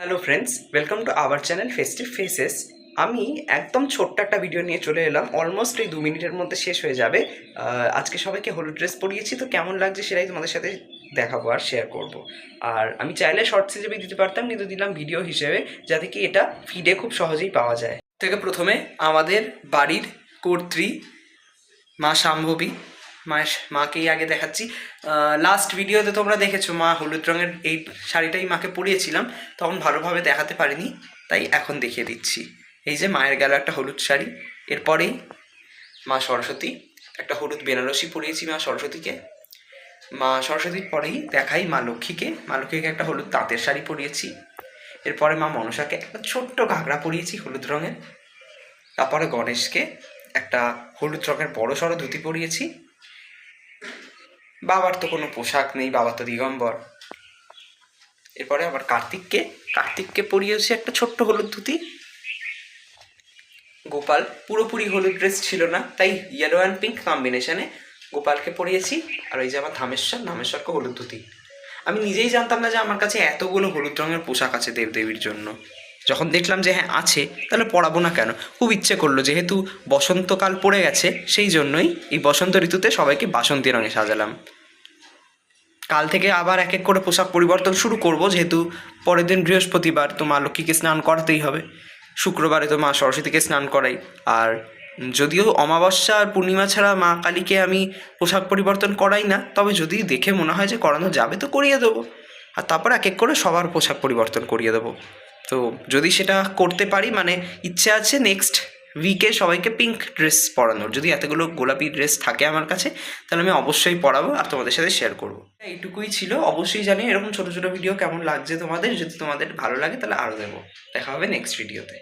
Hello friends welcome to our channel festive faces আমি একদম ছোট্ট একটা ভিডিও নিয়ে চলে এলাম। অলমোস্ট এই দু মিনিটের মধ্যে শেষ হয়ে যাবে। আজকে সবাইকে হলুদ ড্রেস পরিয়েছি। তো কেমন লাগছে সেটাই তোমাদের সাথে দেখাবো আর শেয়ার করব। আর আমি চাইলে শর্টস হিসেবে দিতে পারতাম, কিন্তু দিলাম ভিডিও হিসেবে, যাতে কি এটা ফিডে খুব সহজেই পাওয়া যায়। থেকে প্রথমে আমাদের বাড়ির কর্ত্রী, মা শাম্ভবী মায়ের মাকেই আগে দেখাচ্ছি। লাস্ট ভিডিওতে তোমরা দেখেছ মা হলুদ রঙের এই শাড়িটাই মাকে পরিয়েছিলাম, তখন ভালোভাবে দেখাতে পারিনি, তাই এখন দেখিয়ে দিচ্ছি। এই যে মায়ের গেল একটা হলুদ শাড়ি এরপরেই মা সরস্বতী, একটা হলুদ বেনারসি পরিয়েছি মা সরস্বতীকে। মা সরস্বতীর পরেই দেখাই মা লক্ষ্মীকে মা লক্ষ্মীকে একটা হলুদ তাঁতের শাড়ি পরিয়েছি। এরপরে মা মনসাকে একটা ছোট্ট ঘাগরা পরিয়েছি হলুদ রঙের। তারপরে গণেশকে একটা হলুদ রঙের বড় সড়ো ধুতি পরিয়েছি। বাবার তো কোনো পোশাক নেই, বাবা তো দিগম্বর। এরপরে আবার কার্তিককে কার্তিককে পরিয়েছি একটা ছোট্ট হলুদ ধুতি। গোপাল পুরোপুরি হলুদ ড্রেস ছিল না, তাই ইয়েলো অ্যান্ড পিঙ্ক কম্বিনেশনে গোপালকে পরিয়েছি, আর ওই যে আমার ধামেশ্বর, ধামেশ্বরকে হলুদ ধুতি। আমি নিজেই জানতাম না যে আমার কাছে এতগুলো হলুদ রঙের পোশাক আছে দেবদেবীর জন্য। যখন দেখলাম যে হ্যাঁ আছে, তাহলে পরাবো না কেন? খুব ইচ্ছে করল, যেহেতু বসন্তকাল পড়ে গেছে, সেই জন্যই এই বসন্ত ঋতুতে সবাইকে বাসন্তী রঙে সাজালাম। কাল থেকে আবার এক এক করে পোশাক পরিবর্তন শুরু করব, যেহেতু পরের দিন বৃহস্পতিবার, তো মা লক্ষ্মীকে স্নান করাতেই হবে। শুক্রবারে তো মা সরস্বতীকে স্নান করাই। আর যদিও অমাবস্যা আর পূর্ণিমা ছাড়া মা কালীকে আমি পোশাক পরিবর্তন করাই না, তবে যদি দেখে মনে হয় যে করানো যাবে, তো করিয়ে দেবো। আর তারপর এক এক করে সবার পোশাক পরিবর্তন করিয়ে দেবো। তো যদি সেটা করতে পারি মানে ইচ্ছে আছে নেক্সট উইকে সবাইকে পিঙ্ক ড্রেস পরানোর। যদি এতগুলো গোলাপি ড্রেস থাকে আমার কাছে, তাহলে আমি অবশ্যই পরাবো আর তোমাদের সাথে শেয়ার করব। এইটুকুই ছিল। অবশ্যই জানি এরকম ছোটো ছোটো ভিডিও কেমন লাগছে তোমাদের। যদি তোমাদের ভালো লাগে তাহলে আরও দেবো। দেখা হবে নেক্সট ভিডিওতে